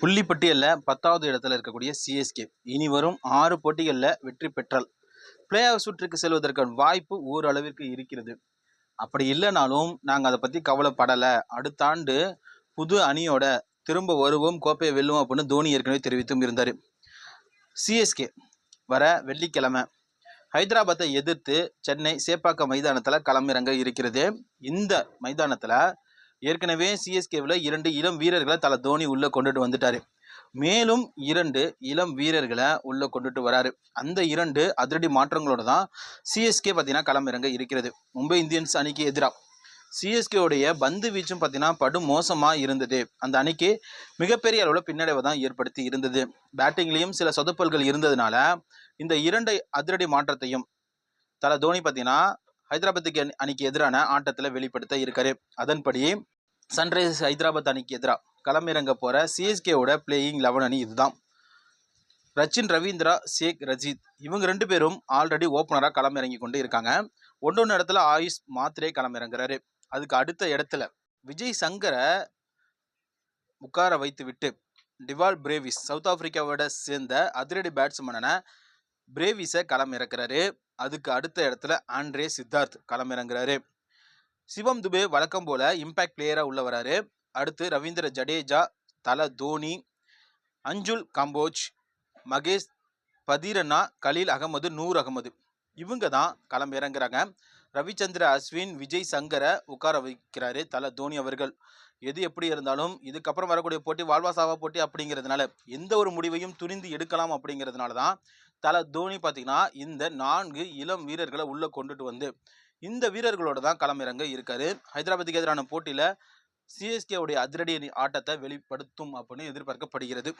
புள்ளி பட்டியலில் பத்தாவது இடத்துல இருக்கக்கூடிய சிஎஸ்கே இனி வரும் ஆறு போட்டிகளில் வெற்றி பெற்றால் பிளே ஆஃப் சுற்றுக்கு செல்வதற்கான வாய்ப்பு ஓரளவிற்கு இருக்கிறது. அப்படி இல்லைனாலும் நாங்கள் அதை பற்றி கவலைப்படலை. அடுத்த ஆண்டு புது அணியோட திரும்ப வருவோம் கோப்பையை வெல்லுவோம் அப்படின்னு தோனி ஏற்கனவே தெரிவித்தும் இருந்தார். சிஎஸ்கே வர வெள்ளிக்கிழமை ஹைதராபாத்தை எதிர்த்து சென்னை சேப்பாக்கம் மைதானத்தில் களமிறங்க இருக்கிறது. இந்த மைதானத்தில் ஏற்கனவே சிஎஸ்கேவில் இரண்டு இளம் வீரர்களை தலை தோனி உள்ளே கொண்டுட்டு வந்துட்டாரு. மேலும் இரண்டு இளம் வீரர்களை உள்ளே கொண்டுட்டு வராரு. அந்த இரண்டு அதிரடி மாற்றங்களோட தான் சிஎஸ்கே பார்த்தீங்கன்னா களமிறங்க இருக்கிறது. மும்பை இந்தியன்ஸ் அணிக்கு எதிராக சிஎஸ்கேவுடைய பந்து வீச்சும் பார்த்தீங்கன்னா படு மோசமாக இருந்தது. அந்த அணிக்கு மிகப்பெரிய அளவில் பின்னடைவை தான் ஏற்படுத்தி இருந்தது. பேட்டிங்லேயும் சில சொதப்பல்கள் இருந்ததுனால இந்த இரண்டு அதிரடி மாற்றத்தையும் தல தோனி பார்த்தீங்கன்னா ஹைதராபாத்துக்கு அணிக்கு எதிரான ஆட்டத்தில் வெளிப்படுத்த இருக்காரு. அதன்படி சன்ரைசர்ஸ் ஹைதராபாத் அணிக்கு எதிராக களமிறங்க போகிற சிஎஸ்கேவோட பிளேயிங் லெவன் அணி இதுதான். ரச்சின் ரவீந்திரா ஷேக் ரஜித் இவங்க ரெண்டு பேரும் ஆல்ரெடி ஓப்பனராக களமிறங்கி கொண்டு இருக்காங்க. ஒன்று ஒன்று இடத்துல ஆயுஷ் மாத்திரே களமிறங்குறாரு. அதுக்கு அடுத்த இடத்துல விஜய் சங்கரை உட்கார வைத்து விட்டு டிவால் பிரேவிஸ் சவுத் ஆப்பிரிக்காவோட சேர்ந்த அதிரடி பேட்ஸ்மேனான பிரேவிஸை களமிறக்கிறாரு. அதுக்கு அடுத்த இடத்துல ஆண்ட்ரே சித்தார்த் களமிறங்குறாரு. சிவம் துபே வழக்கம் போல இம்பாக்ட் பிளேயராக உள்ள வராரு. அடுத்து ரவீந்திர ஜடேஜா தல தோனி அஞ்சுல் கம்போஜ் மகேஷ் பதீரண்ணா கலீல் அகமது நூர் அகமது. இவங்க தான் களம் இறங்குறாங்க. ரவிச்சந்திர அஸ்வின் விஜய் சங்கரை உட்கார வைக்கிறாரு தல தோனி அவர்கள். எது எப்படி இருந்தாலும் இதுக்கப்புறம் வரக்கூடிய போட்டி வாழ்வாசாவா போட்டி அப்படிங்கிறதுனால எந்த ஒரு முடிவையும் துணிந்து எடுக்கலாம் அப்படிங்கிறதுனால தான் தல தோனி பார்த்தீங்கன்னா இந்த நான்கு இளம் வீரர்களை உள்ளே கொண்டுட்டு வந்து இந்த வீரர்களோட தான் களமிறங்க இருக்காரு. ஹைதராபாத்துக்கு எதிரான போட்டியில் சிஎஸ்கேவுடைய அதிரடி ஆட்டத்தை வெளிப்படுத்தும் அப்படின்னு எதிர்பார்க்கப்படுகிறது.